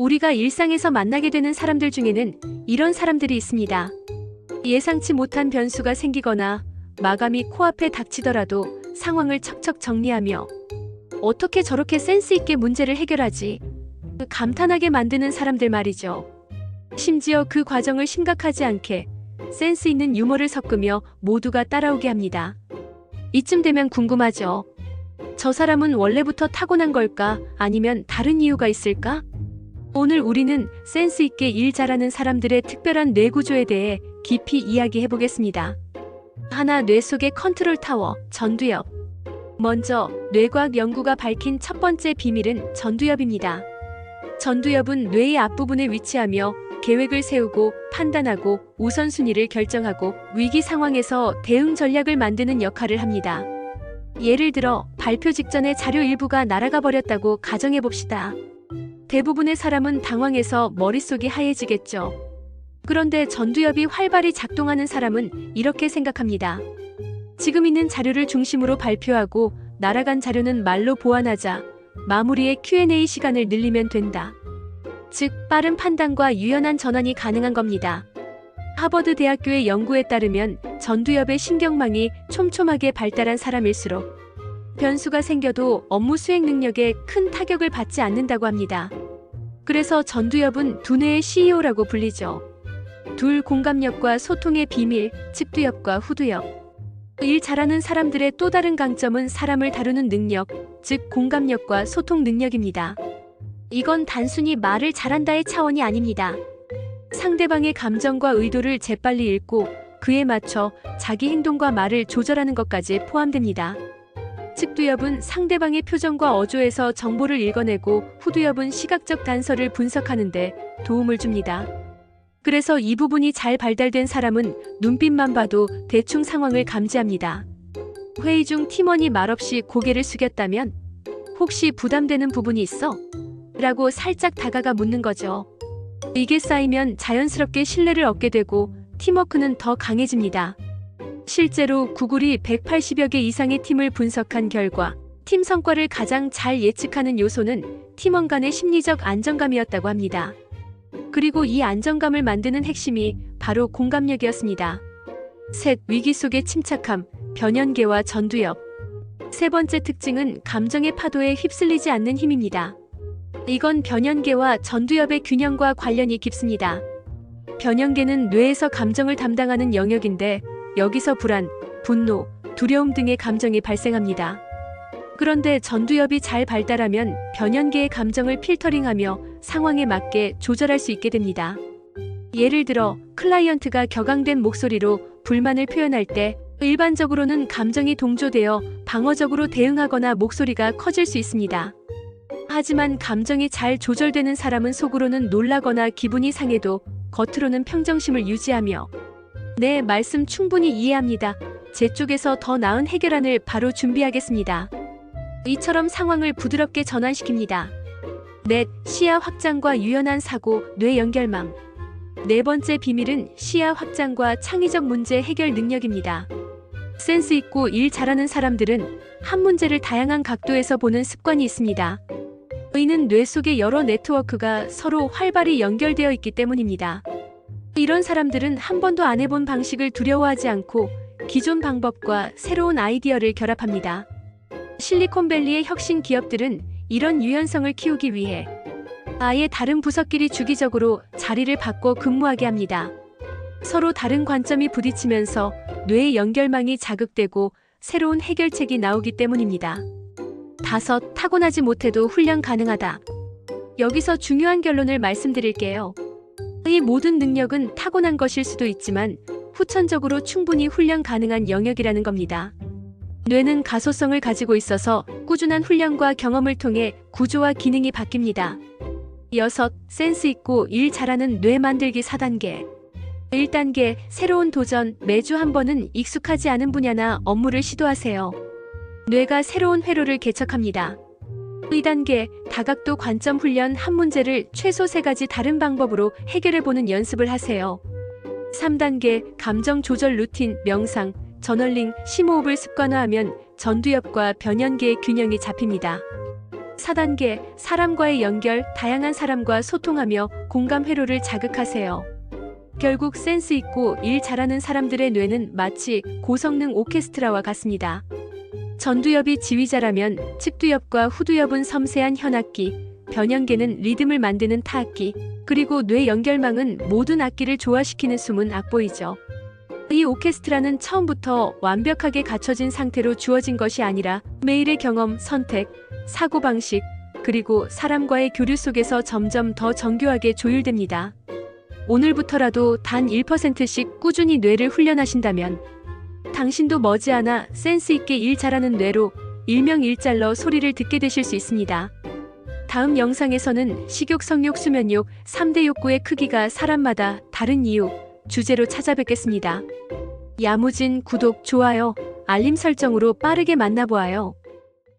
우리가 일상에서 만나게 되는 사람들 중에는 이런 사람들이 있습니다. 예상치 못한 변수가 생기거나 마감이 코앞에 닥치더라도 상황을 척척 정리하며 어떻게 저렇게 센스 있게 문제를 해결하지? 감탄하게 만드는 사람들 말이죠. 심지어 그 과정을 심각하지 않게 센스 있는 유머를 섞으며 모두가 따라오게 합니다. 이쯤 되면 궁금하죠. 저 사람은 원래부터 타고난 걸까? 아니면 다른 이유가 있을까? 오늘 우리는 센스 있게 일 잘하는 사람들의 특별한 뇌 구조에 대해 깊이 이야기해 보겠습니다. 하나 뇌 속의 컨트롤 타워, 전두엽. 먼저 뇌과학 연구가 밝힌 첫 번째 비밀은 전두엽입니다. 전두엽은 뇌의 앞부분에 위치하며 계획을 세우고 판단하고 우선순위를 결정하고 위기 상황에서 대응 전략을 만드는 역할을 합니다. 예를 들어 발표 직전에 자료 일부가 날아가 버렸다고 가정해 봅시다. 대부분의 사람은 당황해서 머릿속이 하얘지겠죠. 그런데 전두엽이 활발히 작동하는 사람은 이렇게 생각합니다. 지금 있는 자료를 중심으로 발표하고 날아간 자료는 말로 보완하자 마무리의 Q&A 시간을 늘리면 된다. 즉, 빠른 판단과 유연한 전환이 가능한 겁니다. 하버드 대학교의 연구에 따르면 전두엽의 신경망이 촘촘하게 발달한 사람일수록 변수가 생겨도 업무 수행 능력에 큰 타격을 받지 않는다고 합니다. 그래서 전두엽은 두뇌의 CEO라고 불리죠. 둘 공감력과 소통의 비밀, 측두엽과 후두엽. 일 잘하는 사람들의 또 다른 강점은 사람을 다루는 능력, 즉 공감력과 소통 능력입니다. 이건 단순히 말을 잘한다의 차원이 아닙니다. 상대방의 감정과 의도를 재빨리 읽고 그에 맞춰 자기 행동과 말을 조절하는 것까지 포함됩니다. 측두엽은 상대방의 표정과 어조에서 정보를 읽어내고 후두엽은 시각적 단서를 분석하는데 도움을 줍니다. 그래서 이 부분이 잘 발달된 사람은 눈빛만 봐도 대충 상황을 감지합니다. 회의 중 팀원이 말없이 고개를 숙였다면 혹시 부담되는 부분이 있어? 라고 살짝 다가가 묻는 거죠. 이게 쌓이면 자연스럽게 신뢰를 얻게 되고 팀워크는 더 강해집니다. 실제로 구글이 180여 개 이상의 팀을 분석한 결과 팀 성과를 가장 잘 예측하는 요소는 팀원 간의 심리적 안정감이었다고 합니다. 그리고 이 안정감을 만드는 핵심이 바로 공감력이었습니다. 셋, 위기 속의 침착함, 변연계와 전두엽. 세 번째 특징은 감정의 파도에 휩쓸리지 않는 힘입니다. 이건 변연계와 전두엽의 균형과 관련이 깊습니다. 변연계는 뇌에서 감정을 담당하는 영역인데 여기서 불안, 분노, 두려움 등의 감정이 발생합니다. 그런데 전두엽이 잘 발달하면 변연계의 감정을 필터링하며 상황에 맞게 조절할 수 있게 됩니다. 예를 들어 클라이언트가 격앙된 목소리로 불만을 표현할 때 일반적으로는 감정이 동조되어 방어적으로 대응하거나 목소리가 커질 수 있습니다. 하지만 감정이 잘 조절되는 사람은 속으로는 놀라거나 기분이 상해도 겉으로는 평정심을 유지하며 네, 말씀 충분히 이해합니다. 제 쪽에서 더 나은 해결안을 바로 준비하겠습니다. 이처럼 상황을 부드럽게 전환시킵니다. 넷, 시야 확장과 유연한 사고, 뇌 연결망. 네 번째 비밀은 시야 확장과 창의적 문제 해결 능력입니다. 센스 있고 일 잘하는 사람들은 한 문제를 다양한 각도에서 보는 습관이 있습니다. 이는 뇌 속의 여러 네트워크가 서로 활발히 연결되어 있기 때문입니다. 이런 사람들은 한 번도 안 해본 방식을 두려워하지 않고 기존 방법과 새로운 아이디어를 결합합니다. 실리콘밸리의 혁신 기업들은 이런 유연성을 키우기 위해 아예 다른 부서끼리 주기적으로 자리를 바꿔 근무하게 합니다. 서로 다른 관점이 부딪히면서 뇌의 연결망이 자극되고 새로운 해결책이 나오기 때문입니다. 다섯, 타고나지 못해도 훈련 가능하다. 여기서 중요한 결론을 말씀드릴게요. 이 모든 능력은 타고난 것일 수도 있지만 후천적으로 충분히 훈련 가능한 영역이라는 겁니다. 뇌는 가소성을 가지고 있어서 꾸준한 훈련과 경험을 통해 구조와 기능이 바뀝니다. 여섯, 센스 있고 일 잘하는 뇌 만들기 4단계. 1단계, 새로운 도전, 매주 한 번은 익숙하지 않은 분야나 업무를 시도하세요. 뇌가 새로운 회로를 개척합니다. 2단계, 다각도 관점 훈련 한 문제를 최소 세 가지 다른 방법으로 해결해 보는 연습을 하세요. 3단계, 감정 조절 루틴, 명상, 저널링, 심호흡을 습관화하면 전두엽과 변연계의 균형이 잡힙니다. 4단계 사람과의 연결, 다양한 사람과 소통하며 공감 회로를 자극하세요. 결국 센스 있고 일 잘하는 사람들의 뇌는 마치 고성능 오케스트라와 같습니다. 전두엽이 지휘자라면 측두엽과 후두엽은 섬세한 현악기, 변형계는 리듬을 만드는 타악기, 그리고 뇌 연결망은 모든 악기를 조화시키는 숨은 악보이죠. 이 오케스트라는 처음부터 완벽하게 갖춰진 상태로 주어진 것이 아니라 매일의 경험, 선택, 사고방식, 그리고 사람과의 교류 속에서 점점 더 정교하게 조율됩니다. 오늘부터라도 단 1%씩 꾸준히 뇌를 훈련하신다면 당신도 머지않아 센스 있게 일 잘하는 뇌로 일명일잘러 소리를 듣게 되실 수 있습니다. 다음 영상에서는 식욕, 성욕, 수면욕 3대 욕구의 크기가 사람마다 다른 이유 주제로 찾아뵙겠습니다. 야무진 구독, 좋아요, 알림 설정으로 빠르게 만나보아요.